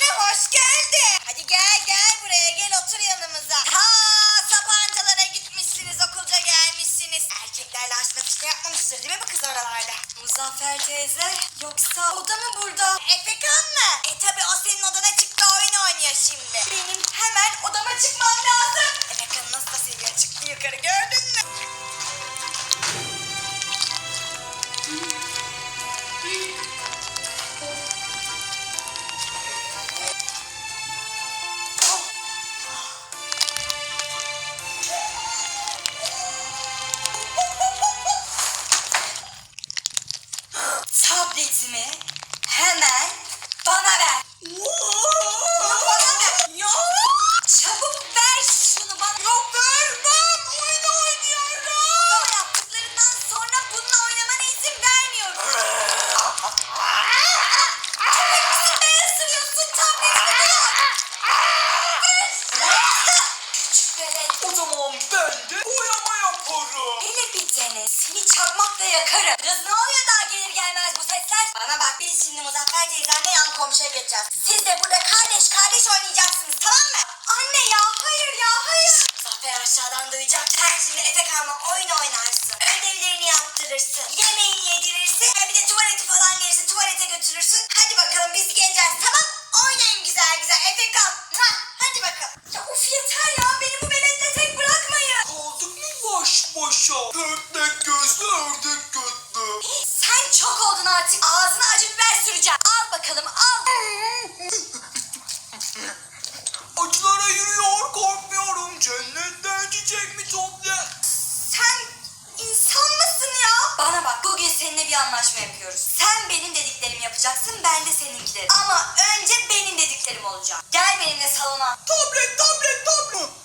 evine hoş geldin. Hadi gel gel buraya gel otur yanımıza. Ha sapancalara gitmişsiniz okulca gelmişsiniz. Erkeklerle aşk atışta yapmamıştır değil mi bu kız oralarda? Muzaffer teyze yoksa o da mı burada? Efekan mı? E tabi o senin odana çıktı oyun oynuyor şimdi. Benim hemen odama çıkmam lazım. Seni. Seni çakmakla yakarım. Kız ne oluyor daha gelir gelmez bu sesler? Bana bak biz şimdi Muzaffer teyzenle yan komşuya geçeceğiz. Siz de burada kardeş kardeş oynayacaksınız tamam mı? Anne ya hayır ya hayır. Muzaffer aşağıdan duyacak. Sen şimdi Efe kalma oyun oynarsın. Ödevlerini yaptırırsın. Yemeğini yedirirsin. Bir de tuvaleti falan gelirse tuvalete götürürsün. Artık. Ağzına acı biber süreceğim. Al bakalım al. Acılara yürüyor korkmuyorum. Cennetten çiçek mi topla? Sen insan mısın ya? Bana bak bugün seninle bir anlaşma yapıyoruz. Sen benim dediklerimi yapacaksın ben de seninkileri. Ama önce benim dediklerim olacak. Gel benimle salona. Tablet tablet tablet.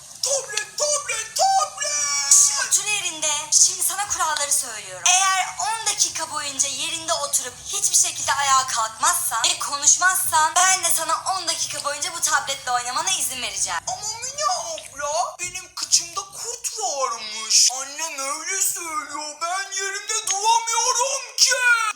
Boyunca yerinde oturup hiçbir şekilde ayağa kalkmazsan ve konuşmazsan ben de sana 10 dakika boyunca bu tabletle oynamana izin vereceğim. Ama Mine abla benim kıçımda kurt varmış. Annem öyle söylüyor. Ben yerimde duramıyorum ki.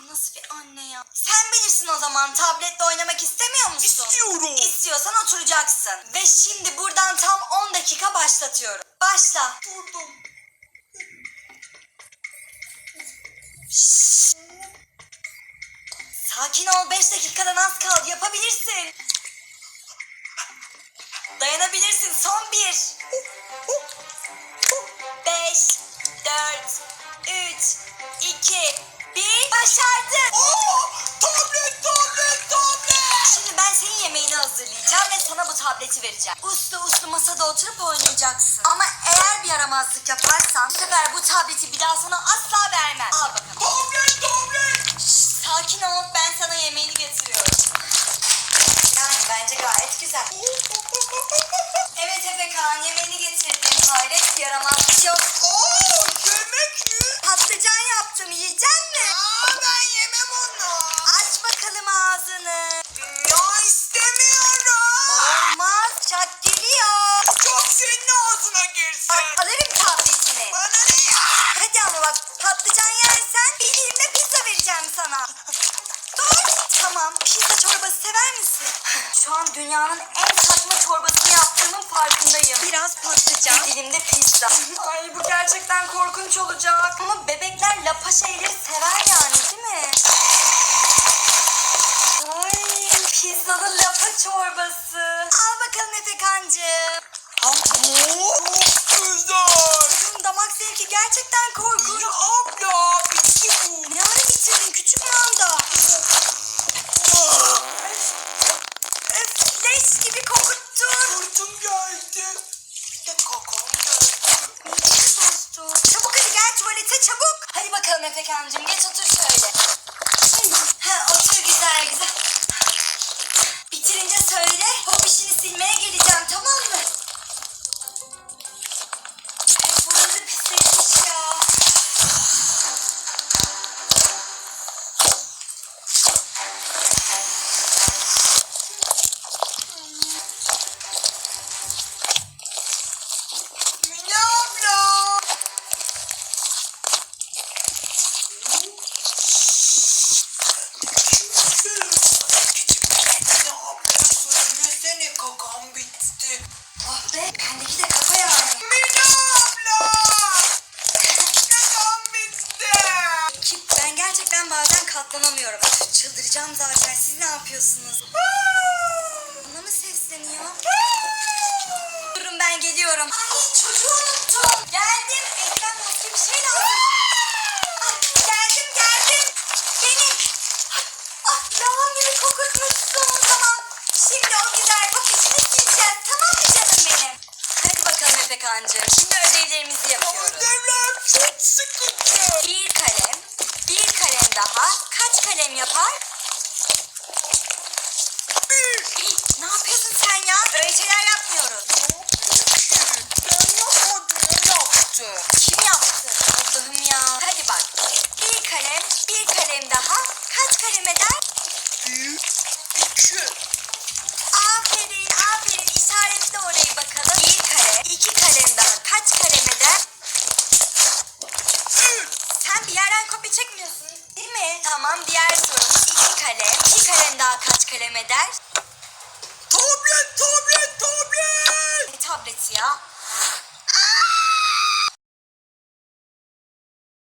Nasıl bir anne ya? Sen bilirsin o zaman tabletle oynamak istemiyor musun? İstiyorum. İstiyorsan oturacaksın. Ve şimdi buradan tam 10 dakika başlatıyorum. Başla. Durdum. Sakin ol 5 dakikadan az kaldı yapabilirsin. Dayanabilirsin son bir. 5, 4, 3, 2, 1. Başardın. Aa, tablet tablet tablet. Şimdi ben senin yemeğini hazırlayacağım ve sana bu tableti vereceğim. Uslu uslu masada oturup oynayacaksın. Ama eğer bir yaramazlık yaparsan bu sefer bu tableti bir daha sana asla vermem. Al bakalım. Tablet tablet. Şşş, sakin ol ben sana yemeğini getiriyorum. Yani bence gayet güzel. Evet Tamam pizza çorbası sever misin? Şu an dünyanın en saçma çorbasını yaptığımın farkındayım. Biraz patlıcan. Bir dilimde pizza. Ay bu gerçekten korkunç olacak. Ama bebekler lapa şeyleri sever yani değil mi? Ay pizzalı lapa çorbası. Al bakalım Efekancığım. Ama çok güzel. Kızım damak zevki gerçekten korkunç. Bir de kakam geldi. Midemi bozdu. Çabuk hadi gel tuvalete çabuk. Hadi bakalım Efekancığım geç otur şöyle. Ha otur güzel güzel. Be bendeki de kafa yani. Mine abla. Kakam bitti. Ki ben gerçekten bazen katlanamıyorum. Çıldıracağım zaten. Siz ne yapıyorsunuz? Bana mı sesleniyor? Durun ben geliyorum. Ay çocuğu unuttum. Geldim. Ekran Efekancığım. Şimdi ödevlerimizi yapıyoruz. Ödevler çok sıkıcı. Bir kalem, bir kalem daha kaç kalem yapar? Bir. Ne yapıyorsun sen ya? Öyle şeyler yapmıyoruz. Ben yapmadım, o kalem. İki kalem daha kaç kalem eder? Tablet tablet tablet. Ne tableti ya?